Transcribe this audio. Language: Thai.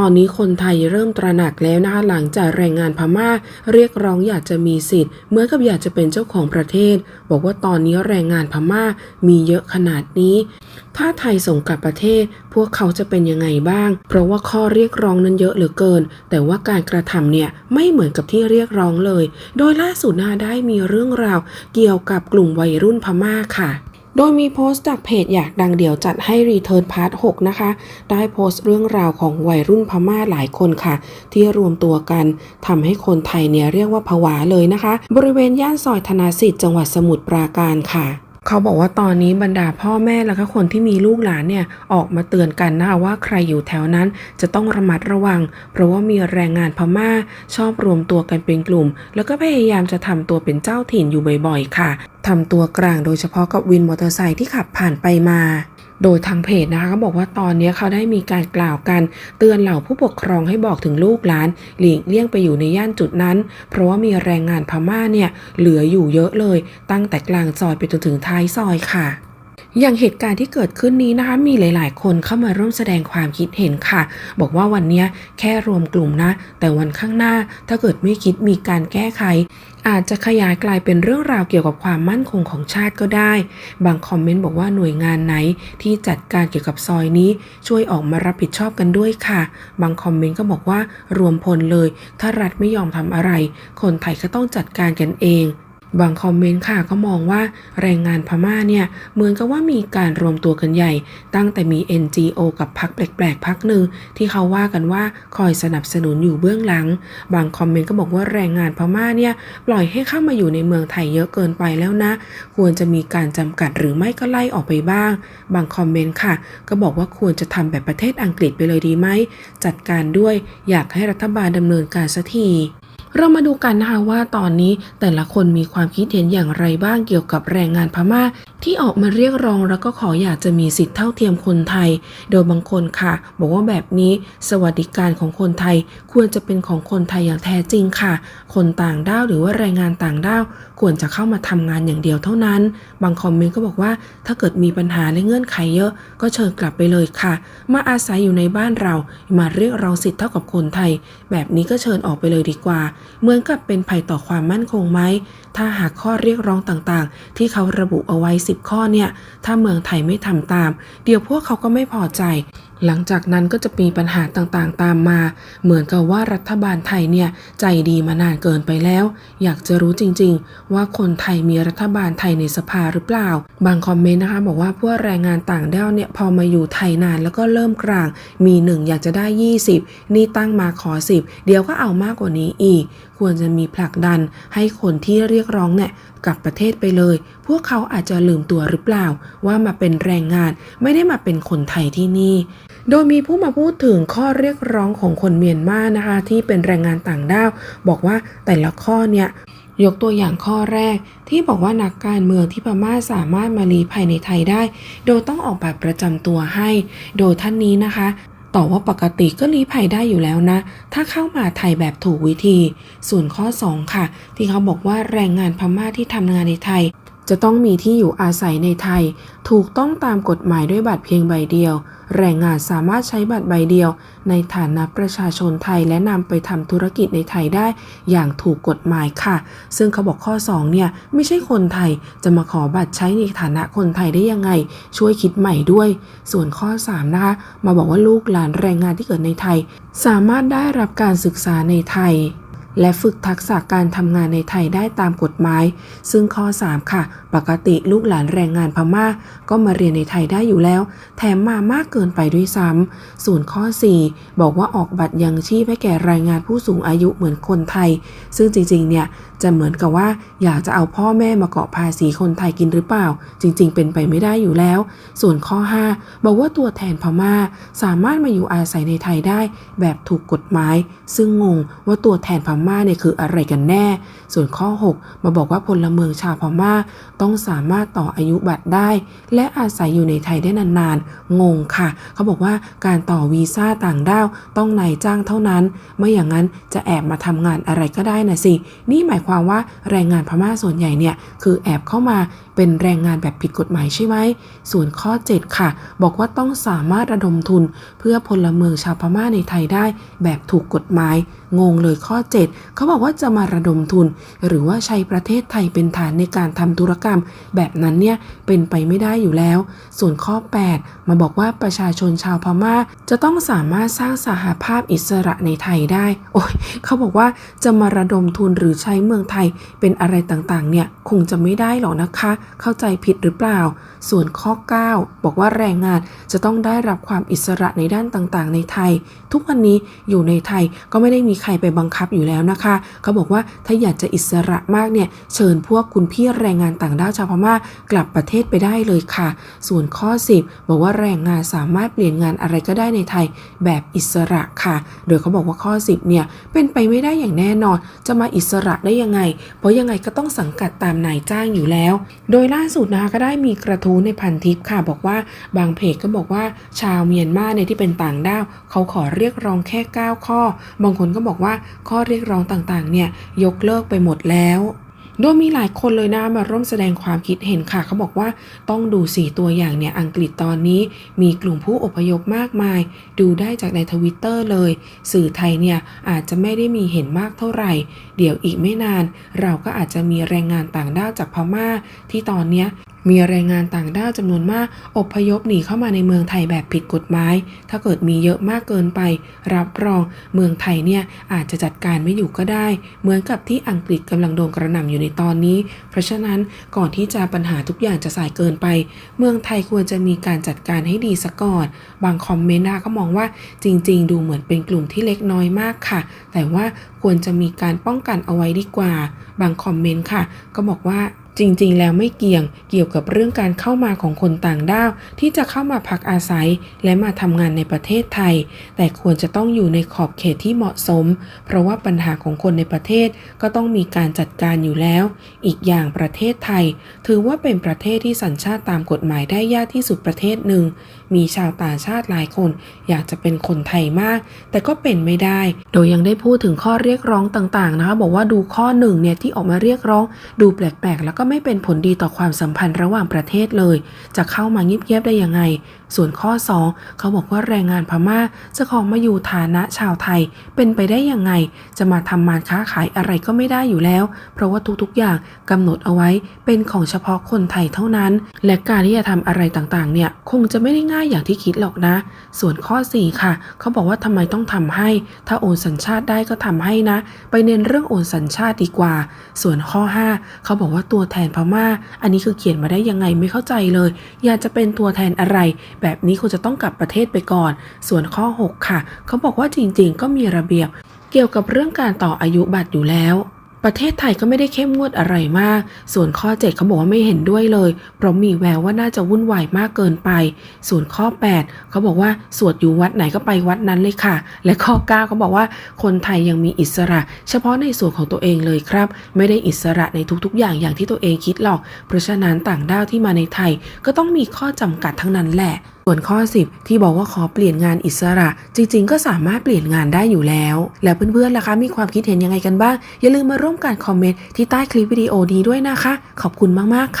ตอนนี้คนไทยเริ่มตระหนักแล้วนะคะหลังจากแรงงานพม่าเรียกร้องอยากจะมีสิทธิ์เหมือนกับอยากจะเป็นเจ้าของประเทศ บอกว่าตอนนี้แรงงานพม่ามีเยอะขนาดนี้ ถ้าไทยส่งกลับประเทศ พวกเขาจะเป็นยังไงบ้าง เพราะว่าข้อเรียกร้องนั้นเยอะเหลือเกิน แต่ว่าการกระทำเนี่ยไม่เหมือนกับที่เรียกร้องเลย โดยล่าสุดนาได้มีเรื่องราว เกี่ยวกับกลุ่มวัยรุ่นพม่าค่ะ โดยมีโพสต์จากเพจอยากดังเดี๋ยวจัดให้รีเทิร์นพาร์ท6นะคะ ได้โพสต์เรื่องราวของวัยรุ่นพม่าหลายคนค่ะ ที่รวมตัวกันทำให้คนไทยเนี่ยเรียกว่าผวาเลยนะคะ บริเวณย่านซอยธนาสิทธิ์จังหวัดสมุทรปราการค่ะเขาบอกว่าตอนนี้บรรดาพ่อแม่แล้วก็คนที่มีลูกหลานเนี่ยออกมาเตือนกันนะคะว่าใครอยู่แถวนั้นจะต้องระมัดระวัง เพราะว่ามีแรงงานพม่าชอบรวมตัวกันเป็นกลุ่ม แล้วก็พยายามจะทำตัวเป็นเจ้าถิ่นอยู่บ่อยๆ ค่ะ ทำตัวกลางโดยเฉพาะกับวินมอเตอร์ไซค์ที่ขับผ่านไปมา โดยทางเพจนะคะก็บอกว่าตอนนี้เขาได้มีการกล่าวกัน เตือนเหล่าผู้ปกครองให้บอกถึงลูกหลาน หลีกเลี่ยงไปอยู่ในย่านจุดนั้น เพราะว่ามีแรงงานพม่าเนี่ยเหลืออยู่เยอะเลย ตั้งแต่กลางซอยไปจนถึงท้ายซอยค่ะอย่างเหตุการณ์ที่เกิดขึ้นนี้นะคะมีหลาย ๆ คนเข้ามาร่วมแสดงความคิดเห็นค่ะ บอกว่าวันนี้แค่รวมกลุ่มนะ แต่วันข้างหน้าถ้าเกิดไม่คิดมีการแก้ไข อาจจะขยายกลายเป็นเรื่องราวเกี่ยวกับความมั่นคงของชาติก็ได้ บางคอมเมนต์บอกว่าหน่วยงานไหนที่จัดการเกี่ยวกับซอยนี้ ช่วยออกมารับผิดชอบกันด้วยค่ะ บางคอมเมนต์ก็บอกว่ารวมพลเลย ถ้ารัฐไม่ยอมทำอะไร คนไทยก็ต้องจัดการกันเอง บางคอมเมนต์ค่ะก็มองว่าแรงงานพม่าเนี่ยเหมือนกับว่ามีการรวมตัวกันใหญ่ ตั้งแต่มี NGO กับพรรคแปลกๆพรรคหนึ่งที่เขาว่ากันว่าคอยสนับสนุนอยู่เบื้องหลัง บางคอมเมนต์ก็บอกว่าแรงงานพม่าเนี่ยปล่อยให้เข้ามาอยู่ในเมืองไทยเยอะเกินไปแล้วนะ ควรจะมีการจำกัดหรือไม่ก็ไล่ออกไปบ้าง บางคอมเมนต์ค่ะ ก็บอกว่าควรจะทำแบบประเทศอังกฤษไปเลยดีไหมจัดการด้วยอยากให้รัฐบาลดำเนินการสักที เรามาดูกันนะคะว่าตอนนี้แต่ละคนมีความคิดเห็นอย่างไรบ้างเกี่ยวกับแรงงานพม่า ที่ออกมาเรียกร้องแล้วก็ขออยากจะมีสิทธิเท่าเทียมคนไทย โดยบางคนค่ะ บอกว่าแบบนี้สวัสดิการของคนไทยควรจะเป็นของคนไทยอย่างแท้จริงค่ะ คนต่างด้าวหรือว่าแรงงานต่างด้าวควรจะเข้ามาทำงานอย่างเดียวเท่านั้น บางคอมเมนต์ก็บอกว่า ถ้าเกิดมีปัญหาและเงื่อนไขเยอะ ก็เชิญกลับไปเลยค่ะ มาอาศัยอยู่ในบ้านเรา มาเรียกร้องสิทธิ์เท่ากับคนไทย แบบนี้ก็เชิญออกไปเลยดีกว่าเหมือนกับเป็นภัยต่อความมั่นคงไหม ถ้าหากข้อเรียกร้องต่างๆ ที่เขาระบุเอาไว้ 10 ข้อเนี่ย ถ้าเมืองไทยไม่ทำตาม เดี๋ยวพวกเขาก็ไม่พอใจ หลังจากนั้นก็จะมีปัญหาต่างๆ ตามมา เหมือนกับว่ารัฐบาลไทยเนี่ย ใจดีมานานเกินไปแล้ว อยากจะรู้จริง ๆ ว่าคนไทยมีรัฐบาลไทยในสภาหรือเปล่า บางคอมเมนต์นะคะบอกว่าพวกแรงงานต่างด้าวเนี่ย พอมาอยู่ไทยนานแล้วก็เริ่มกลาง มีหนึ่งอยากจะได้ 20 นี่ตั้งมาขอ 10 เดี๋ยวก็เอามากกว่านี้อีกควรจะมีผลักดันให้คนที่เรียกร้องเนี่ยกลับประเทศไปเลย พวกเขาอาจจะลืมตัวหรือเปล่า ว่ามาเป็นแรงงานไม่ได้มาเป็นคนไทยที่นี่ โดยมีผู้มาพูดถึงข้อเรียกร้องของคนเมียนมานะคะ ที่เป็นแรงงานต่างด้าว บอกว่าแต่ละข้อเนี่ยยกตัวอย่างข้อแรกที่บอกว่านักการเมืองที่พม่าสามารถมาลีภัยในไทยได้ โดยต้องออกบัตรประจำตัวให้ โดยท่านนี้นะคะ ตอบว่าปกติก็ลี้ภัยได้อยู่แล้วนะ ถ้าเข้ามาไทยแบบถูกวิธี ส่วนข้อ 2 ค่ะ ที่เขาบอกว่าแรงงานพม่าที่ทำงานในไทย จะต้องมีที่อยู่อาศัยในไทย ถูกต้องตามกฎหมายด้วยบัตรเพียงใบเดียว แรงงานสามารถใช้บัตรใบเดียว ในฐานะประชาชนไทยและนำไปทำธุรกิจในไทยได้ อย่างถูกกฎหมายค่ะ ซึ่งเขาบอกข้อ 2 เนี่ย ไม่ใช่คนไทยจะมาขอบัตรใช้ในฐานะคนไทยได้ยังไง ช่วยคิดใหม่ด้วย ส่วนข้อ 3 นะคะ มาบอกว่าลูกหลานแรงงานที่เกิดในไทย สามารถได้รับการศึกษาในไทย และฝึกทักษะการทำงานในไทยได้ตามกฎหมาย ซึ่งข้อ 3 ค่ะ ปกติลูกหลานแรงงานพม่า ก็มาเรียนในไทยได้อยู่แล้ว แถมมามากเกินไปด้วยซ้ำส่วนข้อ 4 บอกว่าออกบัตรยังชีพให้แก่แรงงานผู้สูงอายุเหมือนคนไทย ซึ่งจริงๆ เนี่ยจะเหมือนกับว่าอยากจะเอาพ่อแม่มาเกาะภาษีคนไทยกินหรือเปล่า จริง ๆ เป็นไปไม่ได้อยู่แล้ว ส่วนข้อ 5 บอกว่าตัวแทนพม่า สามารถมาอยู่อาศัยในไทยได้ แบบถูกกฎหมาย ซึ่งงงว่าตัวแทนพม่าเนี่ยคืออะไรกันแน่ ส่วนข้อ 6 มาบอกว่าพลเมืองชาวพม่าต้องสามารถต่ออายุบัตรได้ และอาศัยอยู่ในไทยได้นานๆ งงค่ะ เขาบอกว่าการต่อวีซ่าต่างด้าวต้องนายจ้างเท่านั้น ไม่อย่างนั้นจะแอบมาทำงานอะไรก็ได้นะสิ นี่หมายความว่าแรงงานพม่าส่วนใหญ่เนี่ยคือแอบเข้ามาเป็นแรงงานแบบผิดกฎหมายใช่ไหม ส่วนข้อ 7 ค่ะ บอกว่าต้องสามารถระดมทุน เพื่อพลเมืองชาวพม่าในไทยได้ แบบถูกกฎหมาย งงเลยข้อ 7เขาบอกว่าจะมาระดมทุน หรือว่าใช้ประเทศไทยเป็นฐานในการทำธุรกรรม แบบนั้นเนี่ยเป็นไปไม่ได้อยู่แล้ว ส่วนข้อ 8 มาบอกว่าประชาชนชาวพม่า จะต้องสามารถสร้างสหภาพอิสระในไทยได้ โอ้ยเขาบอกว่าจะมาระดมทุนหรือใช้เมืองไทยเป็นอะไรต่างๆเนี่ยคงจะไม่ได้หรอกนะคะ เข้าใจผิดหรือเปล่า ส่วนข้อ 9 บอกว่าแรงงานจะต้องได้รับความอิสระในด้านต่างๆ ในไทย ทุกวันนี้อยู่ในไทยก็ไม่ได้มีใครไปบังคับอยู่แล้วนะคะเขาบอกว่าถ้าอยากจะอิสระมากเนี่ยเชิญพวกคุณพี่แรงงานต่างด้าวชาวพม่ากลับประเทศไปได้เลยค่ะ ส่วนข้อ 10 บอกว่าแรงงานสามารถเปลี่ยนงานอะไรก็ได้ในไทยแบบอิสระค่ะ โดยเขาบอกว่าข้อ 10เนี่ยเป็นไปไม่ได้อย่างแน่นอน จะมาอิสระได้ยังไง เพราะยังไงก็ต้องสังกัดตามนายจ้างอยู่แล้ว โดยล่าสุดนะคะก็ได้มีกระทู้ในพันทิปค่ะ บอกว่าบางเพจก็บอกว่าชาวเมียนมาเนี่ยที่เป็นต่างด้าวเขาขอเรียกร้องแค่ 9 ข้อ บางคนก็บอกว่าข้อเรียกร้องต่างๆ เนี่ยยกเลิกไปหมดแล้วโดยมีหลายคนเลยนะมาร่วมแสดงความคิดเห็นค่ะ เขาบอกว่าต้องดูสี่ตัวอย่างเนี่ยอังกฤษตอนนี้ มีกลุ่มผู้อพยพมากมาย ดูได้จากในทวิตเตอร์เลย สื่อไทยเนี่ยอาจจะไม่ได้มีเห็นมากเท่าไหร่ เดี๋ยวอีกไม่นาน เราก็อาจจะมีแรงงานต่างด้าวจากพม่า ที่ตอนเนี้ย มีแรงงานต่างด้าวจำนวนมากอพยพหนีเข้ามาในเมืองไทยแบบผิดกฎหมาย ถ้าเกิดมีเยอะมากเกินไป รับรองเมืองไทยเนี่ยอาจจะจัดการไม่อยู่ก็ได้ เหมือนกับที่อังกฤษกำลังโดนกระหน่ำอยู่ในตอนนี้ เพราะฉะนั้นก่อนที่จะปัญหาทุกอย่างจะสายเกินไป เมืองไทยควรจะมีการจัดการให้ดีซะก่อน บางคอมเมนต์นะคะก็มองว่าจริง ๆ ดูเหมือนเป็นกลุ่มที่เล็กน้อยมากค่ะ แต่ว่าควรจะมีการป้องกันเอาไว้ดีกว่า บางคอมเมนต์ค่ะ ก็บอกว่า จริงๆ แล้วไม่เกี่ยงเกี่ยวกับเรื่องการเข้ามาของคนต่างด้าว ที่จะเข้ามาพักอาศัย และมาทำงานในประเทศไทย แต่ควรจะต้องอยู่ในขอบเขตที่เหมาะสม เพราะว่าปัญหาของคนในประเทศก็ต้องมีการจัดการอยู่แล้ว อีกอย่างประเทศไทย ถือว่าเป็นประเทศที่สัญชาติตามกฎหมายได้ยากที่สุดประเทศหนึ่ง มีชาวต่างชาติหลายคน อยากจะเป็นคนไทยมาก แต่ก็เป็นไม่ได้ โดยยังได้พูดถึงข้อเรียกร้องต่างๆนะคะ บอกว่าดูข้อหนึ่งเนี่ยที่ออกมาเรียกร้อง ดูแปลกๆ แล้วก็ไม่เป็นผลดีต่อความสัมพันธ์ระหว่างประเทศเลย จะเข้ามาเงียบๆได้ยังไงส่วนข้อ 2 เขาบอกว่าแรงงานพม่าจะขอมาอยู่ฐานะชาวไทย เป็นไปได้ยังไง จะมาทำมานค้าขายอะไรก็ไม่ได้อยู่แล้ว เพราะว่าทุกๆอย่างกำหนดเอาไว้เป็นของเฉพาะคนไทยเท่านั้น และการที่จะทำอะไรต่างๆ เนี่ยคงจะไม่ได้ง่ายอย่างที่คิดหรอกนะ ส่วนข้อ 4 ค่ะ เขาบอกว่าทำไมต้องทำให้ ถ้าโอนสัญชาติได้ก็ทำให้นะ ไปเน้นเรื่องโอนสัญชาติดีกว่า ส่วนข้อ 5 เขาบอกว่าตัวแทนพม่า อันนี้คือเขียนมาได้ยังไงไม่เข้าใจเลย อยากจะเป็นตัวแทนอะไรแบบนี้คุณจะต้องกลับประเทศไปก่อน ส่วนข้อ 6 ค่ะ เขาบอกว่าจริงๆ ก็มีระเบียบ เกี่ยวกับเรื่องการต่ออายุบัตรอยู่แล้ว ประเทศไทยก็ไม่ได้เข้มงวดอะไรมาก ส่วนข้อ 7 เขาบอกว่าไม่เห็นด้วยเลย เพราะมีแววว่าน่าจะวุ่นวายมากเกินไป ส่วนข้อ 8 เขาบอกว่าสวดอยู่วัดไหนก็ไปวัดนั้นเลยค่ะ และข้อ 9 เขาบอกว่าคนไทยยังมีอิสระ เฉพาะในส่วนของตัวเองเลยครับ ไม่ได้อิสระในทุกๆ อย่างอย่างที่ตัวเองคิดหรอก เพราะฉะนั้นต่างด้าวที่มาในไทยก็ต้องมีข้อจำกัดทั้งนั้นแหละ ส่วนข้อ 10 ที่บอกว่าขอเปลี่ยนงานอิสระ จริง ๆ ก็สามารถเปลี่ยนงานได้อยู่แล้ว แล้วเพื่อนๆล่ะคะ มีความคิดเห็นยังไงกันบ้าง อย่าลืมมาร่วมกันคอมเมนต์ที่ใต้คลิปวิดีโอนี้ด้วยนะคะ ขอบคุณมากๆค่ะ